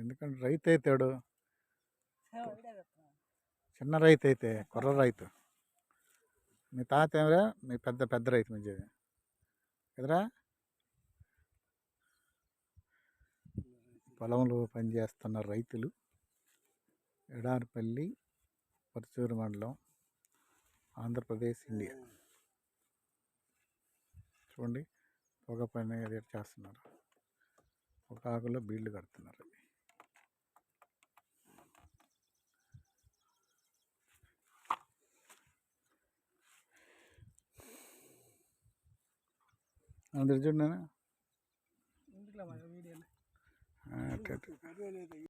ఎందుకంటే రైతు అవుతాడు. చిన్న రైతు అయితే కుర్ర రైతు. మీ తాత ఏమరా? మీ పెద్ద పెద్ద రైతు మంచిది. కదరా? పొలంలో పనిచేస్తున్న రైతులు ఎడారిపల్లి పరుచూరు మండలం ఆంధ్రప్రదేశ్ ఇండియా. చూడండి పొగ పని అది చేస్తున్నారు. ఒక ఆకులో బీళ్ళు కడుతున్నారు. అందరు చూడండి